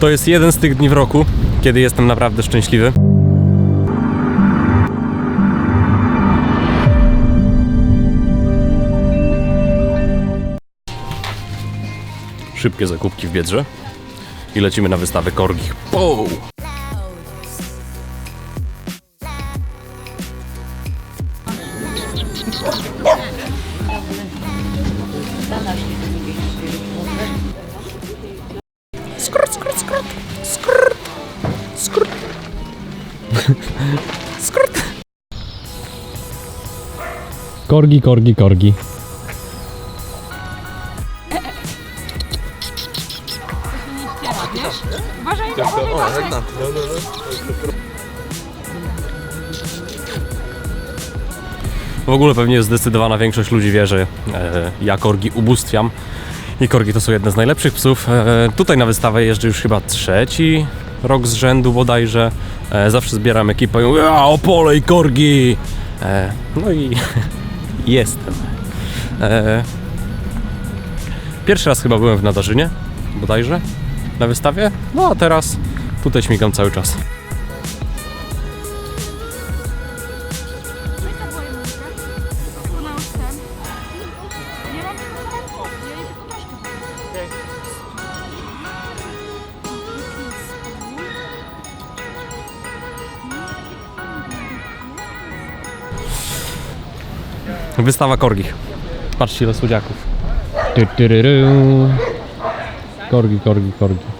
To jest jeden z tych dni w roku, kiedy jestem naprawdę szczęśliwy. Szybkie zakupki w Biedrze i lecimy na wystawę korgich. Pow! Skrt, Korgi, korgi, korgi. W ogóle pewnie zdecydowana większość ludzi wie, że e, ja korgi ubóstwiam. I korgi to są jedne z najlepszych psów. E, tutaj na wystawę jeżdżę już chyba trzeci rok z rzędu bodajże. E, zawsze zbieram ekipę i mówię, a Opole i korgi! E, no i jestem. E, pierwszy raz chyba byłem w Nadarzynie, bodajże, na wystawie. No a teraz tutaj śmigam cały czas. Wystawa korgich. Patrzcie ile słodziaków. Korgi, korgi, korgi.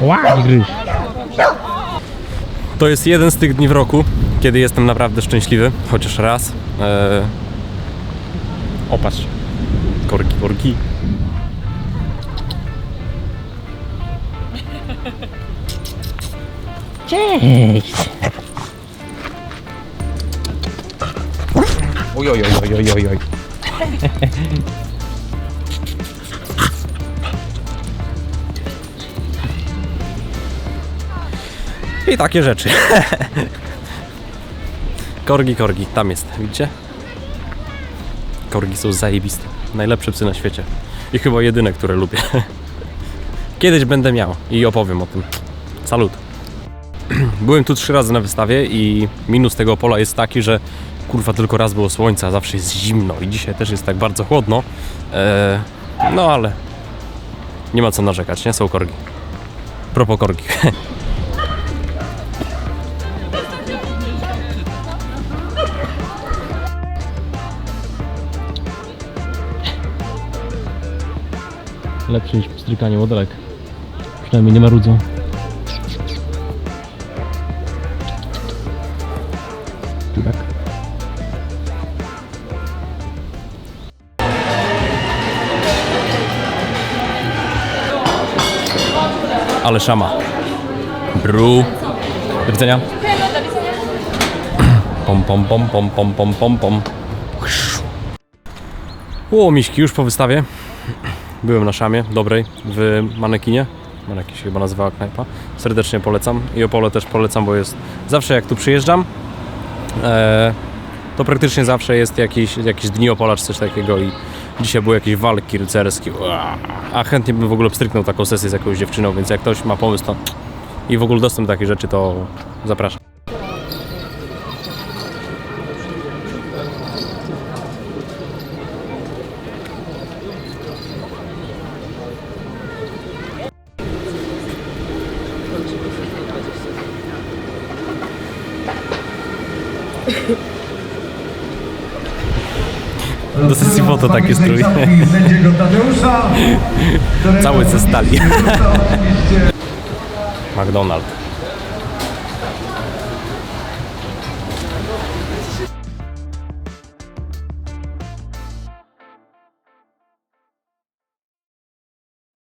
Ładnie gryź. To jest jeden z tych dni w roku, kiedy jestem naprawdę szczęśliwy, chociaż raz. Eee... O, patrzcie. Korki, korki. Cześć! Oj, oj, oj, oj, oj, oj. I takie rzeczy. korgi, korgi, tam jest, widzicie? Korgi są zajebiste. Najlepsze psy na świecie. I chyba jedyne, które lubię. Kiedyś będę miał i opowiem o tym. Salut. Byłem tu trzy razy na wystawie i minus tego pola jest taki, że kurwa tylko raz było słońca, zawsze jest zimno i dzisiaj też jest tak bardzo chłodno. Eee, no ale nie ma co narzekać, nie? Są korgi. Propos korgi. Lepsze niż strykanie modelek. Przynajmniej nie marudzą. Ale szama. Bru. Do widzenia. Pom pom pom pom pom pom pom pom. O, miśki już po wystawie. Byłem na szamie dobrej w manekinie. Manekin się chyba nazywała knajpa. Serdecznie polecam. I Opole też polecam, bo jest zawsze jak tu przyjeżdżam, e, to praktycznie zawsze jest jakiś, jakiś dni Opola czy coś takiego i dzisiaj były jakieś walki rycerskie. A chętnie bym w ogóle pstryknął taką sesję z jakąś dziewczyną, więc jak ktoś ma pomysł to i w ogóle dostęp do takich rzeczy, to zapraszam. Do sesji foto takie strój. Cały ze stali. McDonald's.